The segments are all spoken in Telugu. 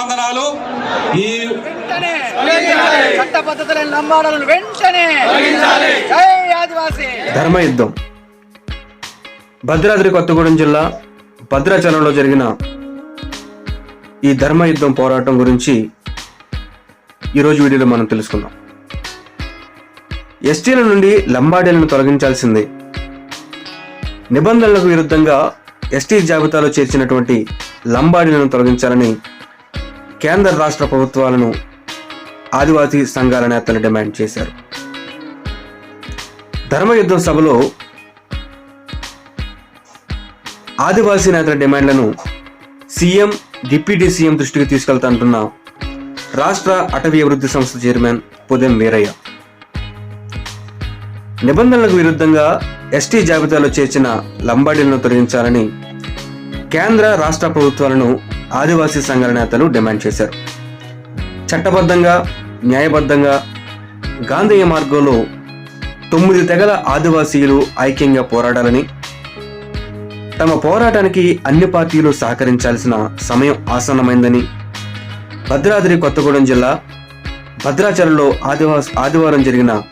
వందనాలు. ఈ వెంటనే చట్ట పద్ధతులను లంబాడాలను వెంటనే జై ఆదివాసీ. ధర్మయుద్ధం. భద్రాద్రి కొత్తగూడెం జిల్లా భద్రాచలంలో జరిగిన ఈ ధర్మయుద్ధం పోరాటం గురించి ఈరోజు వీడియోలో మనం తెలుసుకుందాం. ఎస్టీల నుండి లంబాడీలను తొలగించాల్సిందే. నిబంధనలకు విరుద్ధంగా ఎస్టీ జాబితాలో చేర్చినటువంటి లంబాడీలను తొలగించాలని కేంద్ర రాష్ట్ర ప్రభుత్వాలను ఆదివాసీ సంఘాల నేతలు డిమాండ్ చేశారు. ధర్మయుద్ధం సభలో ఆదివాసీ నేతల డిమాండ్లను సీఎం డిప్యూటీ సీఎం దృష్టికి తీసుకెళ్తాంటున్న రాష్ట్ర అటవీ అభివృద్ధి సంస్థ చైర్మన్ పుదెం వీరయ్య. నిబంధనలకు విరుద్ధంగా ఎస్టీ జాబితాలో చేర్చిన లంబాడీలను తొలగించాలని కేంద్ర రాష్ట్ర ప్రభుత్వాలను ఆదివాసీ సంఘాల నేతలు డిమాండ్ చేశారు. చట్టబద్ధంగా న్యాయబద్ధంగా గాంధేయ మార్గంలో తొమ్మిది తెగల ఆదివాసీలు ఐక్యంగా పోరాడాలని తమ పోరాటానికి అన్ని పార్టీలు సహకరించాల్సిన సమయం ఆసన్నమైందని భద్రాద్రి కొత్తగూడెం జిల్లా భద్రాచలంలో ఆదివాస ఆదివారం జరిగిన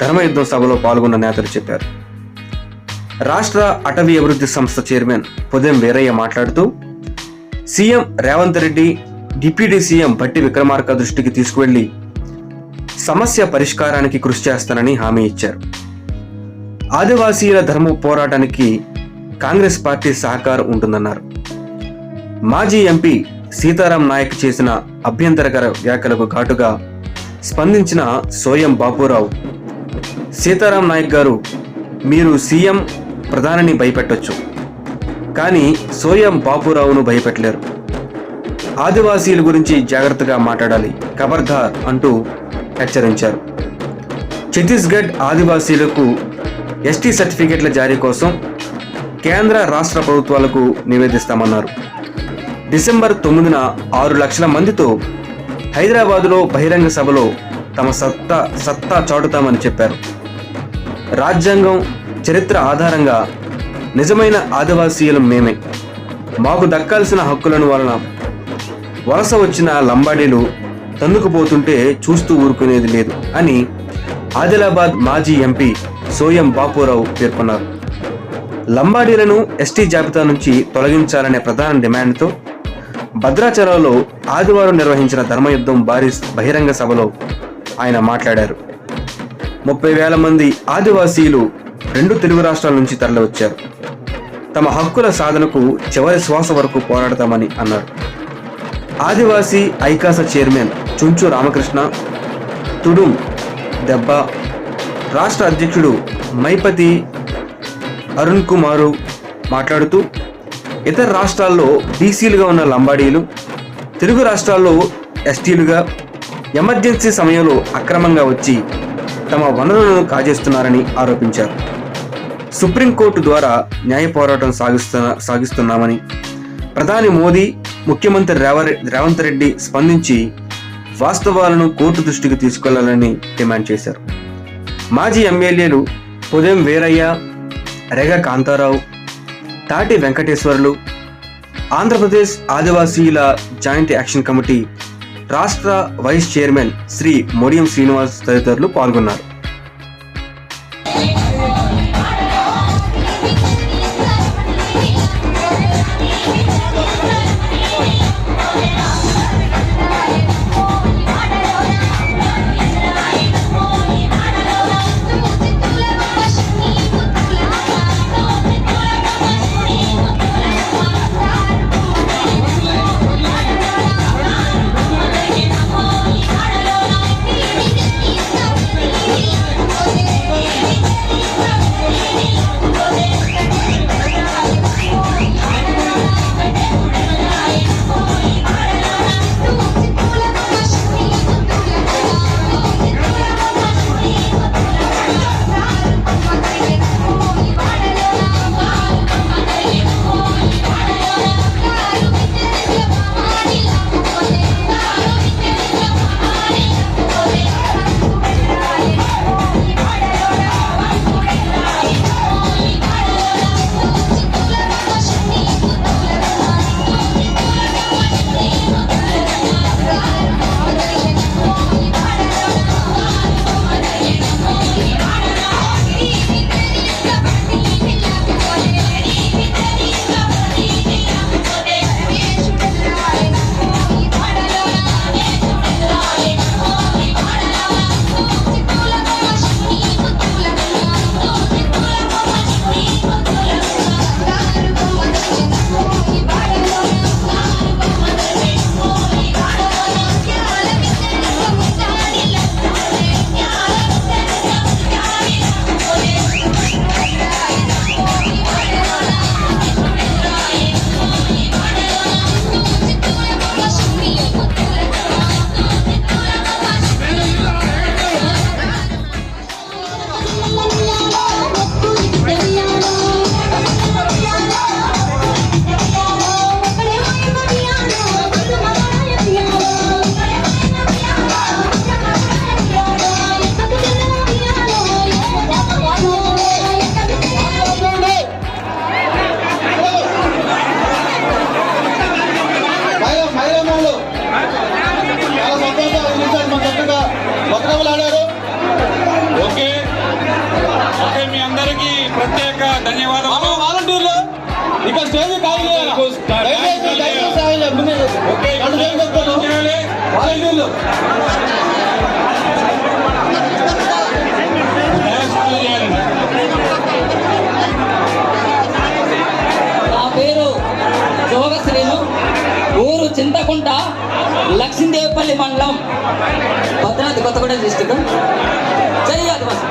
ధర్మయుద్ధం సభలో పాల్గొన్న నేతలు చెప్పారు. రాష్ట్ర అటవీ అభివృద్ధి సంస్థ చైర్మన్ ఉదయం వీరయ్య మాట్లాడుతూ CM Revanth Reddy deputy CM Bhatti Vikramarka దృష్టికి తీసుకువెళ్ళి సమస్య పరిష్కారానికి కృషి చేస్తానని హామీ ఇచ్చారు. ఆదివాసీల ధర్మ పోరాటానికి కాంగ్రెస్ పార్టీ సహకారం ఉంటుందన్నారు. మాజీ ఎంపీ సీతారాం నాయక్ చేసిన అభ్యంతరకర వ్యాఖ్యలకు ఘాటుగా స్పందించిన సోయం బాపురావు సీతారాం నాయక్ గారు మీరు సీఎం ప్రధానిని భయపెట్టొచ్చు. కానీ సోయం బాపురావును భయపెట్టలేరు. ఆదివాసీల గురించి జాగ్రత్తగా మాట్లాడాలి ఖబర్దార్ అంటూ హెచ్చరించారు. ఛత్తీస్గఢ్ ఆదివాసీలకు ఎస్టీ సర్టిఫికెట్ల జారీ కోసం కేంద్ర రాష్ట్ర ప్రభుత్వాలకు నివేదిస్తామన్నారు. డిసెంబర్ తొమ్మిదిన ఆరు లక్షల మందితో హైదరాబాదులో బహిరంగ సభలో తమ సత్తా సత్తా చాటుతామని చెప్పారు. రాజ్యాంగం చరిత్ర ఆధారంగా నిజమైన ఆదివాసీయులం మేమే. మాకు దక్కాల్సిన హక్కులను వలన వలస వచ్చిన లంబాడీలు తందుకుపోతుంటే చూస్తూ ఊరుకునేది లేదు అని ఆదిలాబాద్ మాజీ ఎంపీ సోయం బాపురావు పేర్కొన్నారు. లంబాడీలను ఎస్టీ జాబితా నుంచి తొలగించాలనే ప్రధాన డిమాండ్తో భద్రాచలంలో ఆదివారం నిర్వహించిన ధర్మయుద్ధం భారీ బహిరంగ సభలో ఆయన మాట్లాడారు. ముప్పై వేల మంది ఆదివాసీలు రెండు తెలుగు రాష్ట్రాల నుంచి తరలివచ్చారు. తమ హక్కుల సాధనకు చివరి శ్వాస వరకు పోరాడతామని అన్నారు. ఆదివాసీ ఐకాస చైర్మన్ చుంచు రామకృష్ణ తుడుం దెబ్బ రాష్ట్ర అధ్యక్షుడు మైపతి అరుణ్ కుమారు మాట్లాడుతూ ఇతర రాష్ట్రాల్లో బీసీలుగా ఉన్న లంబాడీలు తెలుగు రాష్ట్రాల్లో ఎస్టీలుగా ఎమర్జెన్సీ సమయంలో అక్రమంగా వచ్చి తమ వనరులను కాజేస్తున్నారని ఆరోపించారు. సుప్రీంకోర్టు ద్వారా న్యాయ పోరాటం సాగిస్తున్న సాగిస్తున్నామని ప్రధాని మోదీ ముఖ్యమంత్రి రేవంత్ రెడ్డి స్పందించి వాస్తవాలను కోర్టు దృష్టికి తీసుకెళ్ళాలని డిమాండ్ చేశారు. మాజీ ఎమ్మెల్యేలు ఉదయం వీరయ్య రెగ కాంతారావు తాటి వెంకటేశ్వర్లు ఆంధ్రప్రదేశ్ ఆదివాసీల జాయింట్ యాక్షన్ కమిటీ రాష్ట్ర వైస్ చైర్మన్ శ్రీ మొడియం శ్రీనివాస్ తదితరులు పాల్గొన్నారు. చాలా సంతోషాలు చూశారు మా చక్కగా బతుకమ్మలాడారు ఓకే ఓకే మీ అందరికీ ప్రత్యేక ధన్యవాదాలు వాలంటీర్లు. ఇక్కడ స్టేజ్ వాలంటీర్లు చింతకుంట. లక్ష్మీదేవిపల్లి మండలం భద్రాద్రి కొత్తగూడెం డిస్టిక్ జై ఆదివాసి.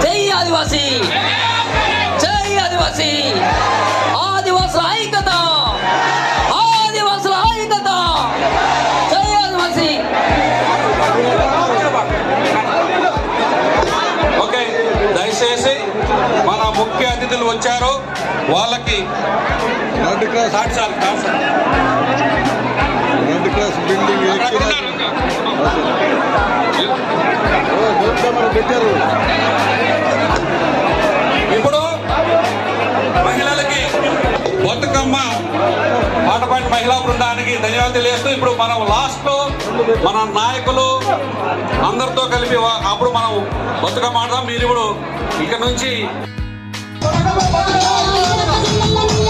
జై ఆదివాసి. జై ఆదివాసి. ఆదివాసుల ఐక్యత. ఆదివాసుల ఐక్యత. జై ఆదివాసి. ఓకే దయచేసి మన ముఖ్య అతిథులు వచ్చారు. వాళ్ళకి రెడ్ క్రాస్ క్లాస్ బిల్డింగ్ పెట్టారు ఇప్పుడు మహిళలకి బతుకమ్మ పాటపాటి మహిళా బృందానికి ధన్యవాదాలు తెలియజేస్తూ ఇప్పుడు మనం లాస్ట్లో మన నాయకులు అందరితో కలిపి అప్పుడు మనం బతుకమ్మ ఆడదాం మీరు ఇప్పుడు ఇక్కడ నుంచి Thank you.